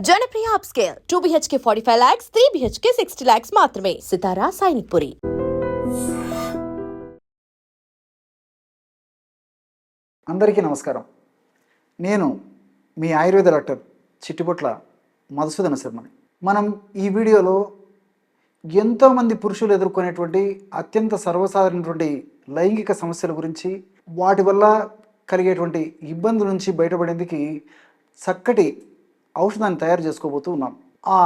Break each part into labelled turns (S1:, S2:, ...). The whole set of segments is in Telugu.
S1: Janapriya upscale. Two BHK forty five lakhs three BHK sixty lakhs మాత్రమే. సితారా సైనిక్ పురి.
S2: అందరికీ నమస్కారం. నేను మీ ఆయుర్వేద డాక్టర్ చిట్టిపొట్ల మధుసూదన శర్మని. మనం ఈ వీడియోలో ఎంతోమంది పురుషులు ఎదుర్కొనేటువంటి అత్యంత సర్వసాధారణటువంటి లైంగిక సమస్యల గురించి వాటి వల్ల కలిగేటువంటి ఇబ్బందుల నుంచి బయటపడేందుకు చక్కటి ఔషధాన్ని తయారు చేసుకోబోతూ ఉన్నాం. ఆ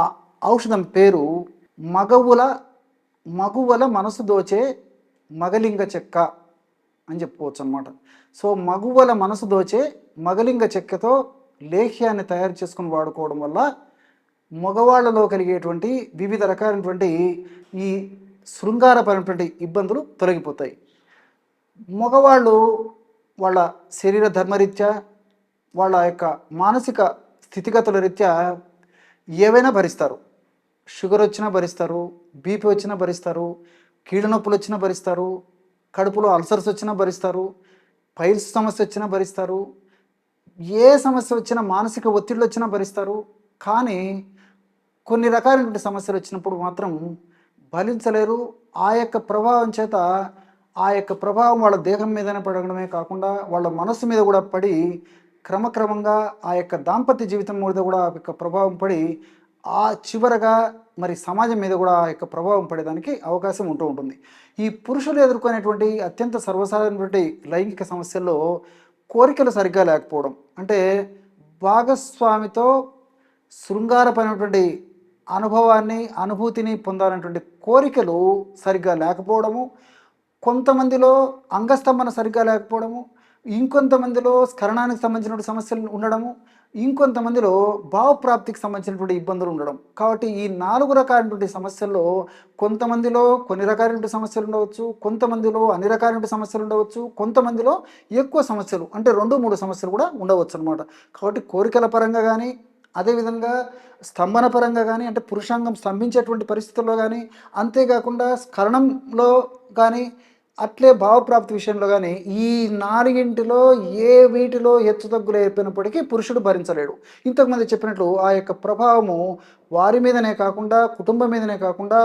S2: ఔషధం పేరు మగవుల మగువల మనసు దోచే మగలింగ చెక్క అని చెప్పుకోవచ్చు అనమాట సో మగువల మనసు దోచే మగలింగ చెక్కతో లేహ్యాన్ని తయారు చేసుకుని వాడుకోవడం వల్ల మగవాళ్ళలో కలిగేటువంటి వివిధ రకాలైనటువంటి ఈ శృంగారపరమైనటువంటి ఇబ్బందులు తొలగిపోతాయి. మగవాళ్ళు వాళ్ళ శరీర ధర్మరీత్యా వాళ్ళ యొక్క మానసిక స్థితిగతుల రీత్యా ఏవైనా భరిస్తారు. షుగర్ వచ్చినా భరిస్తారు బీపీ వచ్చినా భరిస్తారు కీళ్ళ నొప్పులు వచ్చినా భరిస్తారు కడుపులో అల్సర్స్ వచ్చినా భరిస్తారు పైల్స్ సమస్య వచ్చినా భరిస్తారు ఏ సమస్య వచ్చినా మానసిక ఒత్తిళ్ళు వచ్చినా భరిస్తారు. కానీ కొన్ని రకాలైనటువంటి సమస్యలు వచ్చినప్పుడు మాత్రం భరించలేరు. ఆ యొక్క ప్రభావం చేత ఆ యొక్క ప్రభావం వాళ్ళ దేహం మీదనే పడడమే కాకుండా వాళ్ళ మనస్సు మీద కూడా పడి క్రమక్రమంగా ఆ యొక్క దాంపత్య జీవితం మీద కూడా ఆ యొక్క ప్రభావం పడి ఆ చివరగా మరి సమాజం మీద కూడా ఆ యొక్క ప్రభావం పడేదానికి అవకాశం ఉంటూ ఉంటుంది. ఈ పురుషులు ఎదుర్కొనేటువంటి అత్యంత సర్వసాధారణటువంటి లైంగిక సమస్యల్లో కోరికలు సరిగ్గా లేకపోవడం అంటే భాగస్వామితో శృంగారపడినటువంటి అనుభవాన్ని అనుభూతిని పొందాలనేటువంటి కోరికలు సరిగ్గా లేకపోవడము కొంతమందిలో అంగస్తంభన సరిగ్గా లేకపోవడము ఇంకొంతమందిలో స్కరణానికి సంబంధించినటువంటి సమస్యలు ఉండడము ఇంకొంతమందిలో భావప్రాప్తికి సంబంధించినటువంటి ఇబ్బందులు ఉండడం. కాబట్టి ఈ నాలుగు రకాలైనటువంటి సమస్యల్లో కొంతమందిలో కొన్ని రకాలైనటువంటి సమస్యలు ఉండవచ్చు కొంతమందిలో అన్ని రకాలైనటువంటి సమస్యలు ఉండవచ్చు కొంతమందిలో ఎక్కువ సమస్యలు అంటే రెండు మూడు సమస్యలు కూడా ఉండవచ్చు అనమాట కాబట్టి కోరికల పరంగా కానీ అదేవిధంగా స్తంభన పరంగా కానీ అంటే పురుషాంగం స్తంభించేటువంటి పరిస్థితుల్లో కానీ అంతేకాకుండా స్కరణంలో కానీ అట్లే భావప్రాప్తి విషయంలో కానీ ఈ నాలుగింటిలో ఏ వీటిలో హెచ్చుతగ్గులు ఏర్పడినప్పటికీ పురుషుడు భరించలేడు. ఇంతకుముందు చెప్పినట్లు ఆ యొక్క ప్రభావము వారి మీదనే కాకుండా కుటుంబం మీదనే కాకుండా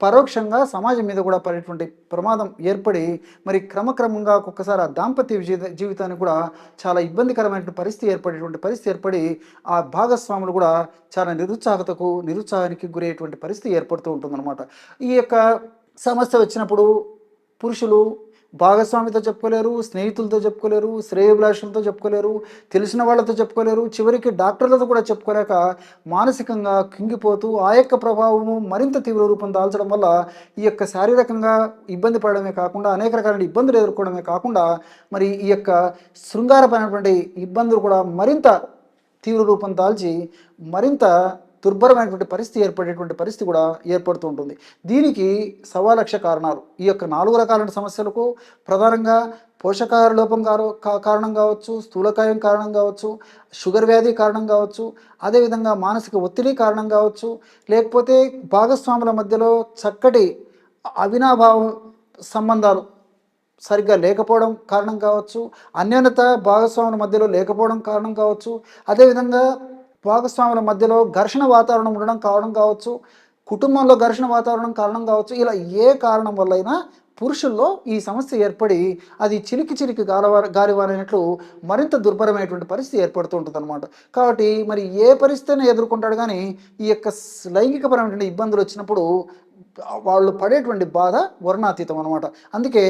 S2: పరోక్షంగా సమాజం మీద కూడా పడేటువంటి ప్రమాదం ఏర్పడి మరి క్రమక్రమంగా ఒక్కొక్కసారి ఆ దాంపత్య జీవిత జీవితానికి కూడా చాలా ఇబ్బందికరమైనటువంటి పరిస్థితి ఏర్పడేటువంటి పరిస్థితి ఏర్పడి ఆ భాగస్వాములు కూడా చాలా నిరుత్సాహతకు నిరుత్సాహానికి గురయ్యేటువంటి పరిస్థితి ఏర్పడుతూ ఉంటుందన్నమాట. ఈ యొక్క సమస్య వచ్చినప్పుడు పురుషులు భాగస్వామితో చెప్పుకోలేరు స్నేహితులతో చెప్పుకోలేరు శ్రేయభిలాషులతో చెప్పుకోలేరు తెలిసిన వాళ్ళతో చెప్పుకోలేరు చివరికి డాక్టర్లతో కూడా చెప్పుకోలేక మానసికంగా కింగిపోతూ ఆ యొక్క ప్రభావము మరింత తీవ్ర రూపం దాల్చడం వల్ల ఈ యొక్క శారీరకంగా ఇబ్బంది పడడమే కాకుండా అనేక రకాలైన ఇబ్బందులు ఎదుర్కోవడమే కాకుండా మరి ఈ యొక్క శృంగారపైనటువంటి ఇబ్బందులు కూడా మరింత తీవ్ర రూపం దాల్చి మరింత దుర్భరమైనటువంటి పరిస్థితి ఏర్పడేటువంటి పరిస్థితి కూడా ఏర్పడుతూ ఉంటుంది. దీనికి సవా లక్ష కారణాలు. ఈ యొక్క నాలుగు రకాలైన సమస్యలకు ప్రధానంగా పోషకాహార లోపం కా- కారణం కావచ్చు స్థూలకాయం కారణం కావచ్చు షుగర్ వ్యాధి కారణం కావచ్చు అదేవిధంగా మానసిక ఒత్తిడి కారణం కావచ్చు లేకపోతే భాగస్వాముల మధ్యలో చక్కటి అవినాభావ సంబంధాలు సరిగ్గా లేకపోవడం కారణం కావచ్చు అన్యోన్యత భాగస్వాముల మధ్యలో లేకపోవడం కారణం కావచ్చు అదేవిధంగా భాగస్వాముల మధ్యలో ఘర్షణ వాతావరణం ఉండడం కావడం కావచ్చు కుటుంబంలో ఘర్షణ వాతావరణం కారణం కావచ్చు ఇలా ఏ కారణం వల్లైనా పురుషుల్లో ఈ సమస్య ఏర్పడి అది చిలికి చిలికి గాలవార గాలివారైనట్లు మరింత దుర్భరమైనటువంటి పరిస్థితి ఏర్పడుతూ ఉంటుంది అనమాట కాబట్టి మరి ఏ పరిస్థితిని ఎదుర్కొంటాడు కానీ ఈ యొక్క లైంగికపరమైనటువంటి ఇబ్బందులు వచ్చినప్పుడు వాళ్ళు పడేటువంటి బాధ వర్ణాతీతం అనమాట అందుకే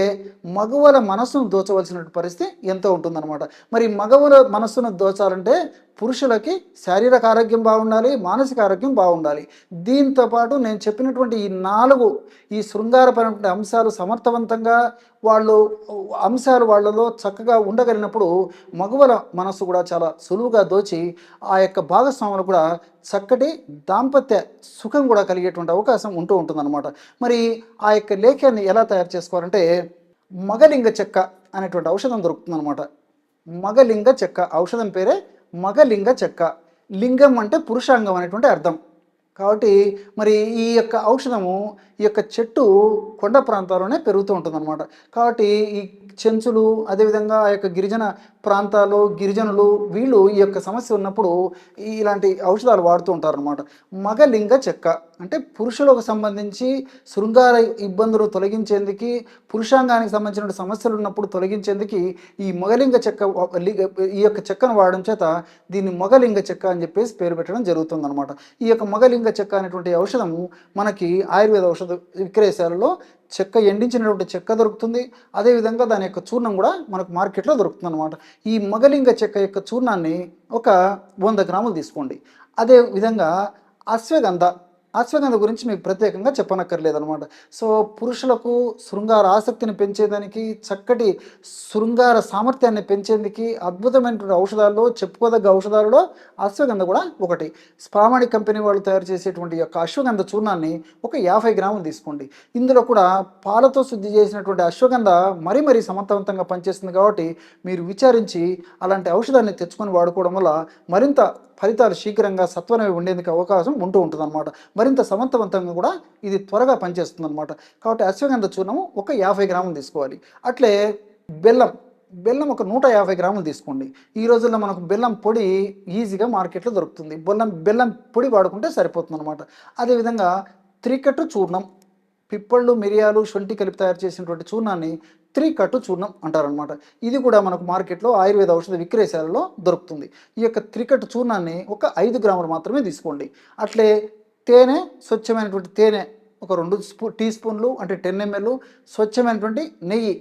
S2: మగవల మనస్సును దోచవలసినటువంటి పరిస్థితి ఎంతో ఉంటుందన్నమాట. మరి మగవల మనస్సును దోచాలంటే పురుషులకి శారీరక ఆరోగ్యం బాగుండాలి మానసిక ఆరోగ్యం బాగుండాలి. దీంతో పాటు నేను చెప్పినటువంటి ఈ నాలుగు ఈ శృంగారపరమైన అంశాలు సమర్థవంతంగా వాళ్ళు అంశాలు వాళ్ళలో చక్కగా ఉండగలిగినప్పుడు మగవల మనస్సు కూడా చాలా సులువుగా దోచి ఆ యొక్క భాగస్వాములు కూడా చక్కటి దాంపత్య సుఖం కూడా కలిగేటువంటి అవకాశం ఉంటూ ఉంటుందన్నమాట. మరి ఆ యొక్క లేఖ్యాన్ని ఎలా తయారు చేసుకోవాలంటే మగలింగ చెక్క అనేటువంటి ఔషధం దొరుకుతుందన్నమాట. మగలింగ చెక్క ఔషధం పేరే మగలింగ చెక్క. లింగం అంటే పురుషాంగం అనేటువంటి అర్థం. కాబట్టి మరి ఈ యొక్క ఔషధము ఈ యొక్క చెట్టు కొండ ప్రాంతాల్లోనే పెరుగుతూ ఉంటుందన్నమాట. కాబట్టి ఈ చెంచులు అదేవిధంగా ఆ యొక్క గిరిజన ప్రాంతాలు గిరిజనులు వీళ్ళు ఈ యొక్క సమస్య ఉన్నప్పుడు ఇలాంటి ఔషధాలు వాడుతూ ఉంటారనమాట మగలింగ చెక్క అంటే పురుషులకు సంబంధించి శృంగార ఇబ్బందులు తొలగించేందుకు పురుషాంగానికి సంబంధించిన సమస్యలు ఉన్నప్పుడు తొలగించేందుకు ఈ మగలింగ చెక్క ఈ యొక్క చెక్కను వాడడం చేత దీన్ని మగలింగ చెక్క అని చెప్పేసి పేరు పెట్టడం జరుగుతుంది అనమాట ఈ యొక్క మగలింగ చెక్క అనేటువంటి ఔషధము మనకి ఆయుర్వేద ఔషధ విక్రయశాలలో చెక్క ఎండించినటువంటి చెక్క దొరుకుతుంది. అదేవిధంగా దాని యొక్క చూర్ణం కూడా మనకు మార్కెట్లో దొరుకుతుంది అనమాట ఈ మగలింగ చెక్క యొక్క చూర్ణాన్ని ఒక వంద గ్రాములు తీసుకోండి. అదే విధంగా అశ్వగంధ అశ్వగంధ గురించి మీకు ప్రత్యేకంగా చెప్పనక్కర్లేదనమాట సో పురుషులకు శృంగార ఆసక్తిని పెంచేదానికి చక్కటి శృంగార సామర్థ్యాన్ని పెంచేందుకు అద్భుతమైనటువంటి ఔషధాల్లో చెప్పుకోదగ్గ ఔషధాలలో అశ్వగంధ కూడా ఒకటి. స్పామణి కంపెనీ వాళ్ళు తయారు చేసేటువంటి యొక్క అశ్వగంధ చూర్ణాన్ని ఒక యాభై గ్రాములు తీసుకోండి. ఇందులో కూడా పాలతో శుద్ధి చేసినటువంటి అశ్వగంధ మరీ మరీ సమర్థవంతంగా పనిచేస్తుంది కాబట్టి మీరు విచారించి అలాంటి ఔషధాన్ని తెచ్చుకొని వాడుకోవడం వల్ల మరింత ఫలితాలు శీఘ్రంగా సత్వరమే ఉండేందుకు అవకాశం ఉంటూ ఉంటుందన్నమాట. మరింత సమర్థవంతంగా కూడా ఇది త్వరగా పనిచేస్తుంది అనమాట కాబట్టి అశ్వగంధ చూర్ణము ఒక యాభై గ్రాములు తీసుకోవాలి. అట్లే బెల్లం బెల్లం ఒక నూట యాభై గ్రాములు తీసుకోండి. ఈ రోజుల్లో మనకు బెల్లం పొడి ఈజీగా మార్కెట్లో దొరుకుతుంది. బెల్లం బెల్లం పొడి వాడుకుంటే సరిపోతుంది అనమాట అదేవిధంగా త్రికట్టు చూర్ణం పిప్పళ్ళు మిరియాలు శొంఠి కలిపి తయారు చేసినటువంటి చూర్ణాన్ని త్రికట్టు చూర్ణం అంటారనమాట ఇది కూడా మనకు మార్కెట్లో ఆయుర్వేద ఔషధ విక్రయశాలలో దొరుకుతుంది. ఈ యొక్క త్రికట్టు చూర్ణాన్ని ఒక ఐదు గ్రాములు మాత్రమే తీసుకోండి. అట్లే తేనె స్వచ్ఛమైనటువంటి తేనె ఒక రెండు స్పూ టీ స్పూన్లు అంటే టెన్ ఎంఎల్ స్వచ్ఛమైనటువంటి నెయ్యి.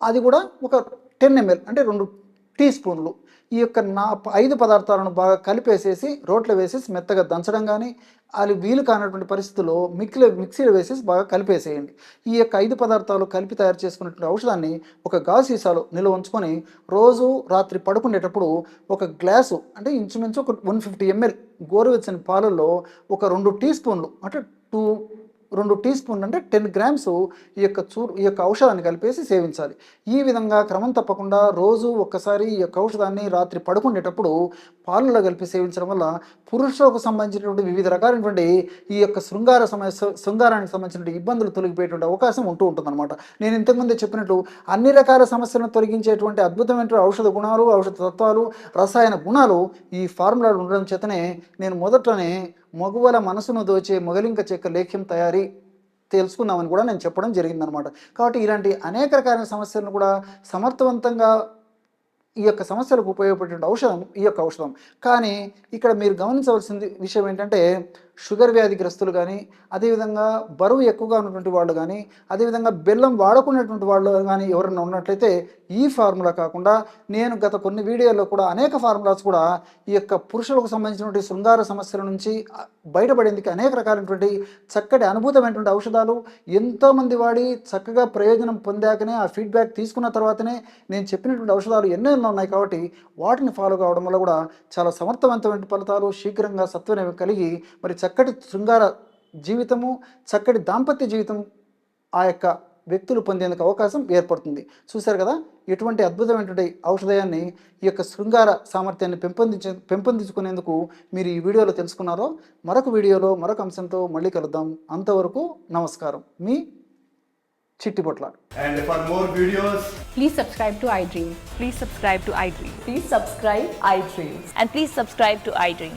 S2: అది కూడా ఒక టెన్ ఎంఎల్ అంటే రెండు టీ స్పూన్లు. ఈ యొక్క నా ఐదు పదార్థాలను బాగా కలిపేసేసి రోట్లో వేసేసి మెత్తగా దంచడం కానీ అది వీలు కానటువంటి పరిస్థితుల్లో మిక్సీ మిక్సీలో వేసేసి బాగా కలిపేసేయండి. ఈ యొక్క ఐదు పదార్థాలు కలిపి తయారు చేసుకున్నటువంటి ఔషధాన్ని ఒక గాజు సీసాలో నిల్వ ఉంచుకొని రోజు రాత్రి పడుకునేటప్పుడు ఒక గ్లాసు అంటే ఇంచుమించు ఒక వన్ ఫిఫ్టీ ఎంఎల్ గోరువెచ్చని పాలల్లో ఒక రెండు టీ స్పూన్లు అంటే టూ రెండు టీ స్పూన్ అంటే టెన్ గ్రామ్స్ ఈ యొక్క చూ ఈ యొక్క ఔషధాన్ని కలిపేసి సేవించాలి. ఈ విధంగా క్రమం తప్పకుండా రోజు ఒక్కసారి ఈ యొక్క ఔషధాన్ని రాత్రి పడుకునేటప్పుడు పాలలో కలిపి సేవించడం వల్ల పురుషులకు సంబంధించినటువంటి వివిధ రకాలైనటువంటి ఈ యొక్క శృంగార సమస్య శృంగారానికి సంబంధించినటువంటి ఇబ్బందులు తొలగిపోయేటువంటి అవకాశం ఉంటూ ఉంటుందన్నమాట. నేను ఇంతకుముందే చెప్పినట్టు అన్ని రకాల సమస్యలను తొలగించేటువంటి అద్భుతమైనటువంటి ఔషధ గుణాలు ఔషధ తత్వాలు రసాయన గుణాలు ఈ ఫార్ములాలు ఉండడం చేతనే నేను మొదట్లోనే మగువల మనసును దోచే మొగలింక చెక్క లేఖ్యం తయారీ తెలుసుకున్నామని కూడా నేను చెప్పడం జరిగిందనమాట. కాబట్టి ఇలాంటి అనేక రకాలైన సమస్యలను కూడా సమర్థవంతంగా ఈ యొక్క సమస్యలకు ఉపయోగపడే ఔషధం ఈ యొక్క ఔషధం. కానీ ఇక్కడ మీరు గమనించవలసింది విషయం ఏంటంటే షుగర్ వ్యాధిగ్రస్తులు కానీ అదేవిధంగా బరువు ఎక్కువగా ఉన్నటువంటి వాళ్ళు కానీ అదేవిధంగా బెల్లం వాడకున్నటువంటి వాళ్ళు కానీ ఎవరైనా ఉన్నట్లయితే ఈ ఫార్ములా కాకుండా నేను గత కొన్ని వీడియోల్లో కూడా అనేక ఫార్ములాస్ కూడా ఈ యొక్క పురుషులకు సంబంధించినటువంటి శృంగార సమస్యల నుంచి బయటపడేందుకు అనేక రకాలైనటువంటి చక్కటి అనుభూతమైనటువంటి ఔషధాలు ఎంతోమంది వాడి చక్కగా ప్రయోజనం పొందాకనే ఆ ఫీడ్బ్యాక్ తీసుకున్న తర్వాతనే నేను చెప్పినటువంటి ఔషధాలు ఎన్నో ఎన్నో ఉన్నాయి కాబట్టి వాటిని ఫాలో కావడం వల్ల కూడా చాలా సమర్థవంతమైన ఫలితాలు శీఘ్రంగా సత్వనేవి కలిగి మరి చక్క చక్కటి శృంగార జీవితము చక్కటి దాంపత్య జీవితం ఆ యొక్క వ్యక్తులు పొందేందుకు అవకాశం ఏర్పడుతుంది చూశారు కదా ఎటువంటి అద్భుతమైనటువంటి ఔషధాన్ని ఈ యొక్క శృంగార సామర్థ్యాన్ని పెంపొందించే పెంపొందించుకునేందుకు మీరు ఈ వీడియోలో తెలుసుకున్నారో మరొక వీడియోలో మరొక అంశంతో మళ్ళీ కలుద్దాం అంతవరకు నమస్కారం మీ Chittipotla
S3: And for more videos,
S4: Please subscribe to iDream.
S5: Please subscribe to iDream.
S6: Please subscribe iDreams.
S5: And please subscribe to iDream.